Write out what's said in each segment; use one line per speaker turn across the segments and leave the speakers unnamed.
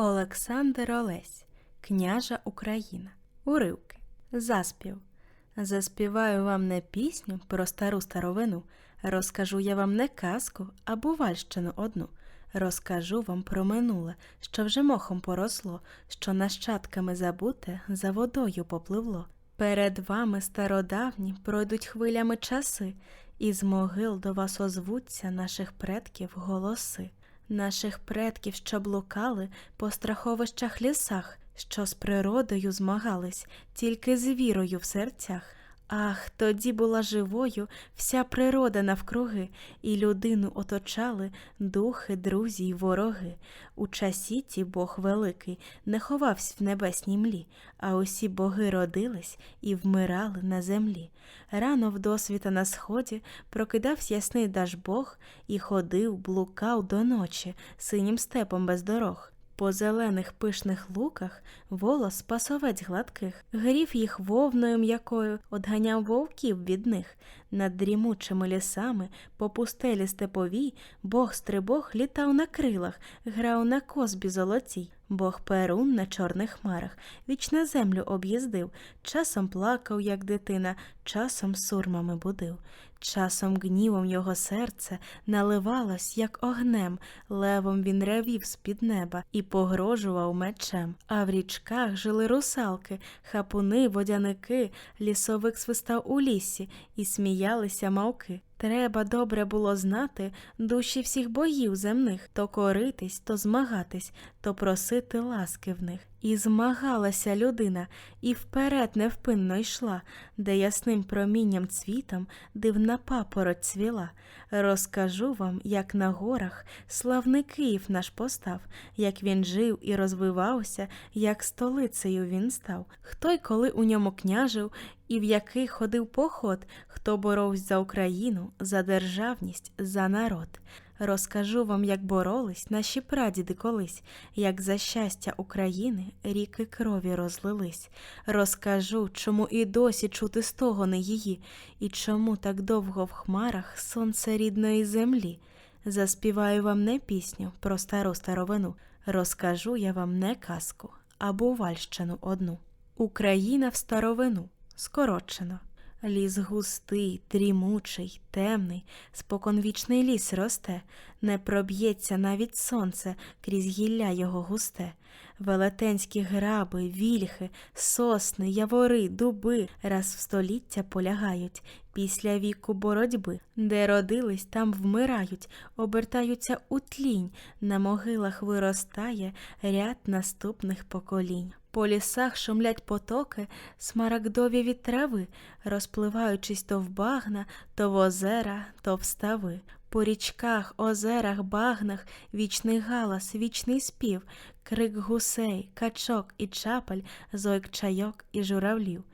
Олександр Олесь, княжа Україна. Уривки. Заспів. Заспіваю вам не пісню про стару старовину. Розкажу я вам не казку, а бувальщину одну. Розкажу вам про минуле, що вже мохом поросло, що нащадками забуте за водою попливло. Перед вами стародавні пройдуть хвилями часи, і з могил до вас озвуться наших предків голоси, наших предків, що блукали по страховищах лісах, що з природою змагались, тільки з вірою в серцях. Ах, тоді була живою вся природа навкруги, і людину оточали духи, друзі й вороги. У часі ті Бог великий не ховався в небесній млі, а усі боги родились і вмирали на землі. Рано в досвіта на сході прокидався ясний Дажбог і ходив, блукав до ночі синім степом без дорог. По зелених пишних луках волос пасовець гладких, грів їх вовною м'якою, одганяв вовків від них. Над дрімучими лісами, по пустелі степовій, Бог стрибог літав на крилах, грав на козбі золотій. Бог Перун на чорних хмарах, віч на землю об'їздив, часом плакав, як дитина, часом сурмами будив. Часом гнівом його серце наливалось, як огнем, левом він ревів з-під неба і погрожував мечем. А в річках жили русалки, хапуни, водяники, лісовик свистав у лісі, і сміялися мавки. Треба добре було знати душі всіх богів земних, то коритись, то змагатись, то просити ласки в них. І змагалася людина, і вперед невпинно йшла, де ясним промінням цвітом дивна папороть цвіла. Розкажу вам, як на горах славний Київ наш постав, як він жив і розвивався, як столицею він став. Хто й коли у ньому княжив, і в який ходив поход, хто боровсь за Україну, за державність, за народ. Розкажу вам, як боролись наші прадіди колись, як за щастя України ріки крові розлились. Розкажу, чому і досі чути стогони її, і чому так довго в хмарах сонце рідної землі. Заспіваю вам не пісню про стару старовину, розкажу я вам не казку, а бувальщину одну. Україна в старовину скорочено. Ліс густий, дрімучий, темний, споконвічний ліс росте, не проб'ється навіть сонце крізь гілля його густе. Велетенські граби, вільхи, сосни, явори, дуби раз в століття полягають після віку боротьби, де родились, там вмирають, обертаються у тлінь, на могилах виростає ряд наступних поколінь. По лісах шумлять потоки, смарагдові від трави, розпливаючись то в багна, то в озера, то в стави. По річках, озерах, багнах вічний галас, вічний спів, крик гусей, качок і чапель, зойк чайок і журавлів.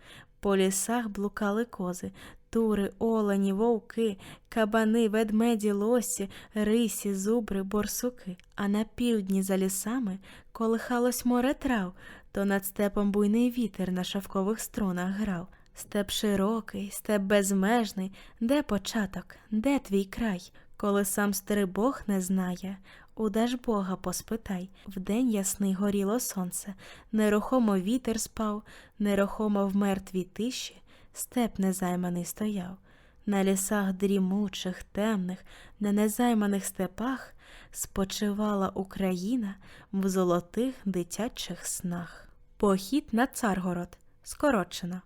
По лісах блукали кози, тури, олені, вовки, кабани, ведмеді, лосі, рисі, зубри, борсуки. А на півдні за лісами колихалось море трав, то над степом буйний вітер на шовкових струнах грав. Степ широкий, степ безмежний, де початок, де твій край? Коли сам старий Бог не знає, у Бога поспитай. Вдень ясний горіло сонце, нерухомо вітер спав, нерухомо в мертвій тиші, степ незайманий стояв. На лісах дрімучих, темних, на незайманих степах спочивала Україна в золотих дитячих снах. Похід на Царгород скорочено.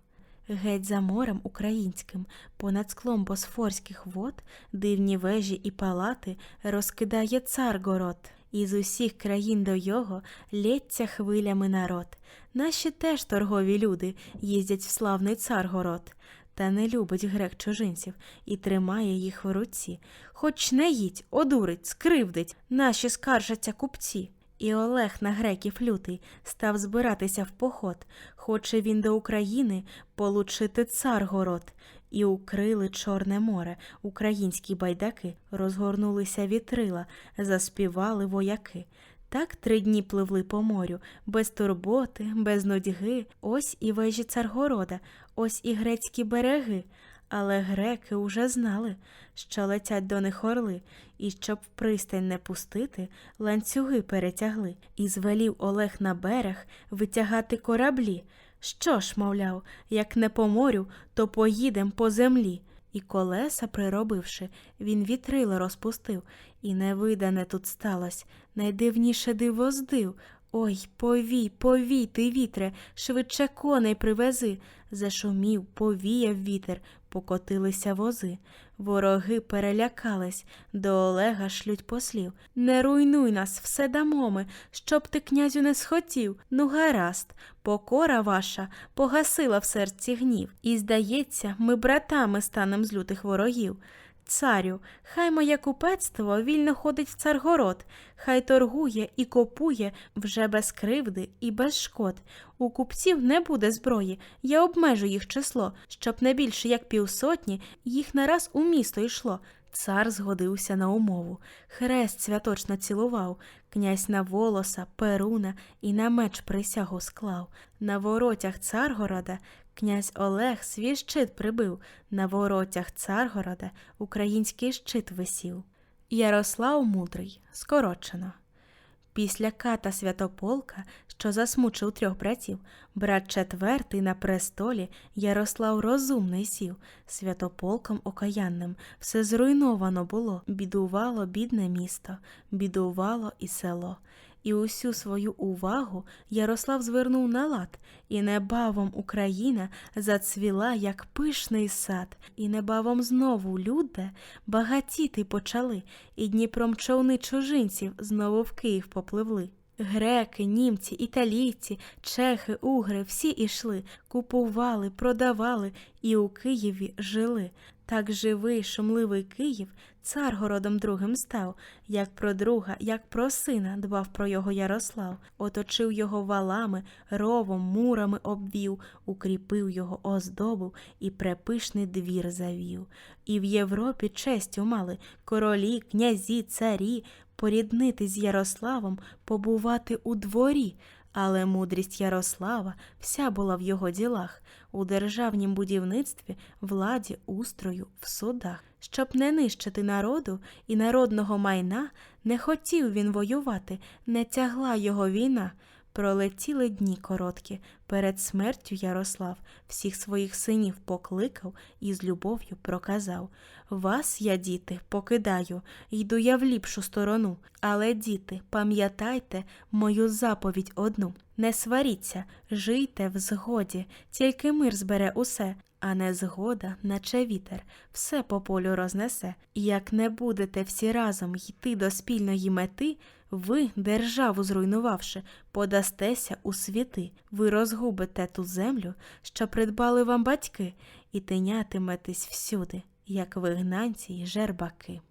Геть за морем українським, понад склом босфорських вод, дивні вежі і палати розкидає царгород. Із усіх країн до його лється хвилями народ. Наші теж торгові люди їздять в славний царгород. Та не любить грек чужинців і тримає їх в руці. Хоч не їдь, одурить, скривдить, наші скаржаться купці. І Олег на греків лютий став збиратися в поход. Хоче він до України получити царгород. І укрили Чорне море, українські байдаки, розгорнулися вітрила, заспівали вояки. Так три дні пливли по морю, без турботи, без нудьги. Ось і вежі Царгорода, ось і грецькі береги. Але греки уже знали, що летять до них орли, і щоб пристань не пустити, ланцюги перетягли, і звелів Олег на берег витягати кораблі. Що ж, мовляв, як не по морю, то поїдем по землі. І колеса приробивши, він вітрило розпустив, і невидане тут сталось, найдивніше диво здив. Ой, повій, повій ти, вітре, швидше коней привези. Зашумів, повіяв вітер, покотилися вози. Вороги перелякались, до Олега шлють послів. Не руйнуй нас, все дамо ми, щоб ти, князю, не схотів. Ну, гаразд, покора ваша погасила в серці гнів. І, здається, ми братами станем з лютих ворогів. Царю, хай моє купецтво вільно ходить в царгород, хай торгує і копує вже без кривди і без шкод. У купців не буде зброї, я обмежу їх число, щоб не більше як півсотні їх нараз у місто йшло. Цар згодився на умову, хрест святочно цілував, князь на волоса, перуна і на меч присягу склав. На воротях Царгорода князь Олег свій щит прибив, на воротях Царгорода український щит висів. Ярослав Мудрий, скорочено. Після ката Святополка, що засмучив трьох братів, брат четвертий на престолі Ярослав розумний сів, святополком окаянним все зруйновано було, бідувало бідне місто, бідувало і село. І усю свою увагу Ярослав звернув на лад, і небавом Україна зацвіла, як пишний сад, і небавом знову люди багатіти почали, і Дніпром човни чужинців знову в Київ попливли. Греки, німці, італійці, чехи, угри всі ішли, купували, продавали і у Києві жили. Так живий, шумливий Київ царгородом другим став, як про друга, як про сина дбав про його Ярослав, оточив його валами, ровом, мурами обвів, укріпив його, оздобив і препишний двір завів. І в Європі честю мали королі, князі, царі, поріднити з Ярославом, побувати у дворі. Але мудрість Ярослава вся була в його ділах, у державнім будівництві, владі, устрою, в судах. Щоб не нищити народу і народного майна, не хотів він воювати, не тягла його війна. Пролетіли дні короткі. Перед смертю Ярослав всіх своїх синів покликав і з любов'ю проказав Вас, я, діти, покидаю, йду я в ліпшу сторону. Але, діти, пам'ятайте мою заповідь одну. Не сваріться, жийте в згоді, тільки мир збере усе, а не згода, наче вітер, все по полю рознесе. Як не будете всі разом йти до спільної мети, ви, державу зруйнувавши, подастеся у світи, ви розгубите ту землю, що придбали вам батьки, і тинятиметесь всюди, як вигнанці й жербаки.